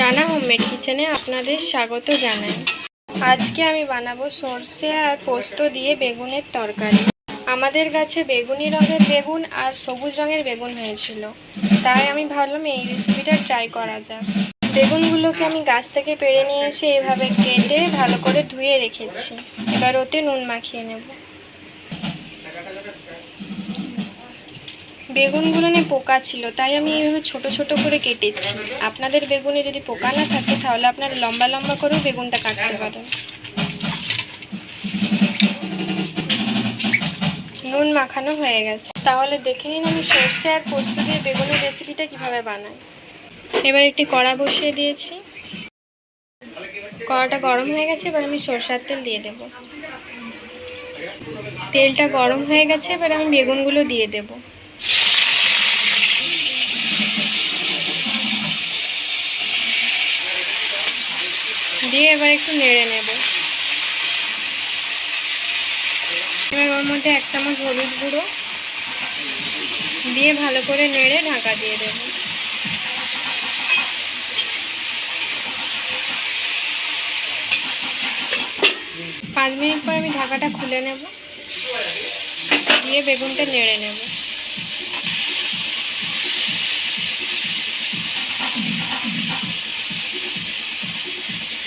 Rana homemade কিচেনে আপনাদের স্বাগত জানাই। আজকে আমি বানাবো সর্ষে আর পোস্ত দিয়ে বেগুনের তরকারি। আমাদের গাছে বেগুনি রঙের বেগুন আর সবুজ রঙের বেগুন হয়েছিল। তাই আমি ভাবলাম এই রেসিপিটা ট্রাই করা যাক। বেগুনগুলোকে আমি গাছ থেকে পেড়ে নিয়ে এসে এভাবে কেটে ভালো করে ধুয়ে রেখেছি। এবার ওতে নুন মাখিয়ে নেব। বেগুনগুলো নিয়ে পোকা ছিল, তাই আমি এইভাবে ছোট ছোট করে কেটেছি। আপনাদের বেগুনে যদি পোকা না থাকে, তাহলে আপনারা লম্বা লম্বা করেও বেগুনটা কাটতে পারেন। নুন মাখানো হয়ে গেছে। তাহলে দেখে নিন আমি সর্ষে আর পোস্ত দিয়ে বেগুনের রেসিপিটা কীভাবে বানাই। এবার একটি কড়া বসিয়ে দিয়েছি। কড়াটা গরম হয়ে গেছে, এবার আমি সরষার তেল দিয়ে দেব। তেলটা গরম হয়ে গেছে, এবার আমি বেগুনগুলো দিয়ে দেবো। দিয়ে এবার একটু নেড়ে নেব। এবার ওর মধ্যে এক চামচ হলুদ গুঁড়ো দিয়ে ভালো করে নেড়ে ঢাকা দিয়ে দেব। পাঁচ মিনিট পর আমি ঢাকাটা খুলে নেব। দিয়ে বেগুনটা নেড়ে নেব।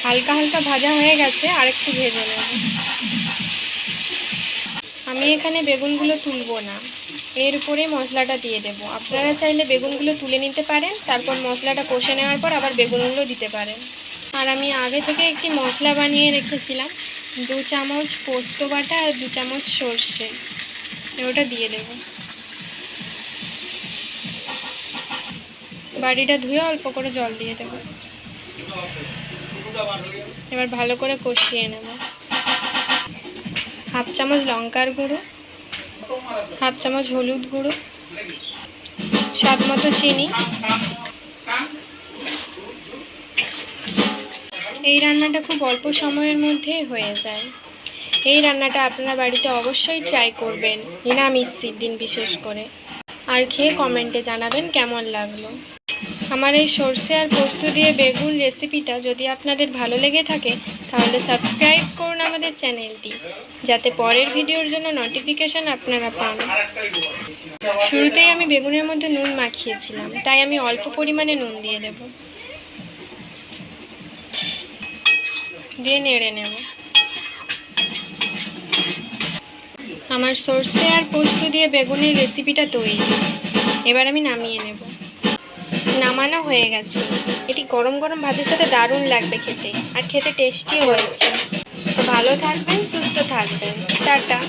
হালকা হালকা ভাজা হয়ে গেছে আর একটু ভেজে নেব। আমি এখানে বেগুনগুলো তুলবো না। এর উপরে মশলাটা দিয়ে দেব। আপনারা চাইলে বেগুনগুলো তুলে নিতে পারেন, তারপর মশলাটা কষে নেওয়ার পর আবার বেগুনগুলো দিতে পারেন। আর আমি আগে থেকে একটি মশলা বানিয়ে রেখেছিলাম, দু চামচ পোস্ত বাটা আর দু চামচ সর্ষে। ওটা দিয়ে দেব। বাড়িটা ধুয়ে অল্প করে জল দিয়ে দেবো। এবার ভালো করে কষিয়ে নেব। হাফ চামচ লঙ্কার গুঁড়ো, হাফ চামচ হলুদ গুঁড়ো, স্বাদ মতো চিনি। এই রান্নাটা খুব অল্প সময়ের মধ্যেই হয়ে যায়। এই রান্নাটা আপনারা বাড়িতে অবশ্যই ট্রাই করবেন। নিরামিষির দিন বিশেষ করে। আর খেয়ে কমেন্টে জানাবেন কেমন লাগল। আমার এই সর্ষে আর পোস্ত দিয়ে বেগুন রেসিপিটা যদি আপনাদের ভালো লেগে থাকে, তাহলে সাবস্ক্রাইব করুন আমাদের চ্যানেলটি যাতে পরের ভিডিওর জন্য নোটিফিকেশান আপনারা পান। শুরুতেই আমি বেগুনের মধ্যে নুন মাখিয়েছিলাম, তাই আমি অল্প পরিমাণে নুন দিয়ে দেব। দিয়ে নেড়ে নেব। আমার সর্ষে আর পোস্ত দিয়ে বেগুনের রেসিপিটা তৈরি। এবার আমি নামিয়ে নেব। নামানো হয়ে গেছে। এটি গরম গরম ভাতের সাথে দারুণ লাগবে খেতে। আর খেতে টেস্টিও হয়েছে। ভালো থাকবেন, সুস্থ থাকবেন। টাটা।